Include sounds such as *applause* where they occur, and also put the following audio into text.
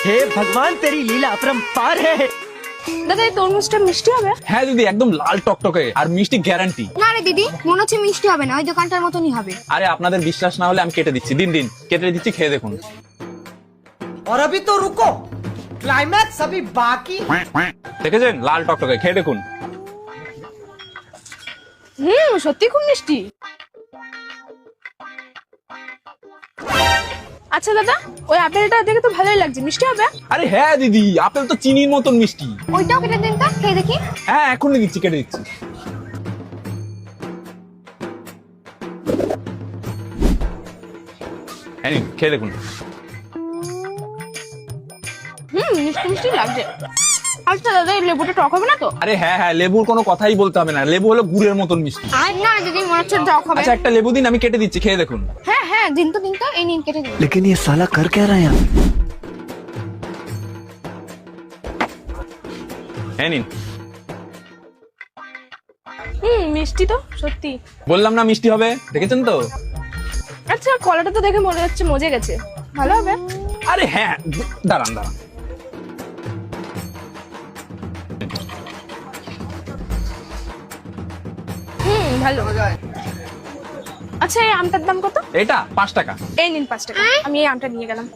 हे भगवान तेरी लीला अपरंपार है দাদা এই তরমুজটা মিষ্টি হবে হ্যাঁ দিদি একদম লাল টকটকে আর মিষ্টি গ্যারান্টি না রে দিদি মনে হচ্ছে মিষ্টি হবে না ওই দোকানটার মতনই হবে আরে আপনাদের বিশ্বাস না হলে আমি কেটে দিচ্ছি দিন দিন কেটে দিচ্ছি খেয়ে দেখুন और अभी तो रुको क्लाइमैक्स अभी बाकी দেখেছেন লাল টকটকে খেয়ে দেখুন হুম সত্যি খুব মিষ্টি আচ্ছা দাদা ওই আপেলটা দেখে তো ভালোই লাগছে। মিষ্টি হবে? আরে হ্যাঁ দিদি আপেল তো চিনির মতন মিষ্টি। ওইটাও কেটে দিন তো খেয়ে দেখি। হ্যাঁ এখনই দিচ্ছি কেটে দিচ্ছি। খেয়ে দেখুন। হুম মিষ্টি মিষ্টি লাগছে। আচ্ছা দাদা এই লেবুটা টক হবে না তো? আরে হ্যাঁ হ্যাঁ লেবুর কোনো কথাই বলতে হবে না। লেবু হলো গুড়ের মতন মিষ্টি। আর না দিদি মনে হচ্ছে টক হবে। আচ্ছা একটা লেবু দিন আমি কেটে দিচ্ছি খেয়ে দেখুন। হ্যাঁ হ্যাঁ দিন তো দিন তো এই নিন কেটে দিন लेकिन ये साला कर क्या रहा है यहाँ হ্যাঁ নিন হুম মিষ্টি তো সত্যি বললাম না মিষ্টি হবে দেখেছেন তো আচ্ছা কলাটা তো দেখে মনে হচ্ছে মজে গেছে ভালো হবে আরে হ্যাঁ দাঁড়ান দাঁড়ান হুম ভালো আচ্ছা এই আমটার দাম কত? এটা পাঁচ টাকা। এই নিন পাঁচ টাকা। আমি এই আমটা নিয়ে গেলাম। *laughs*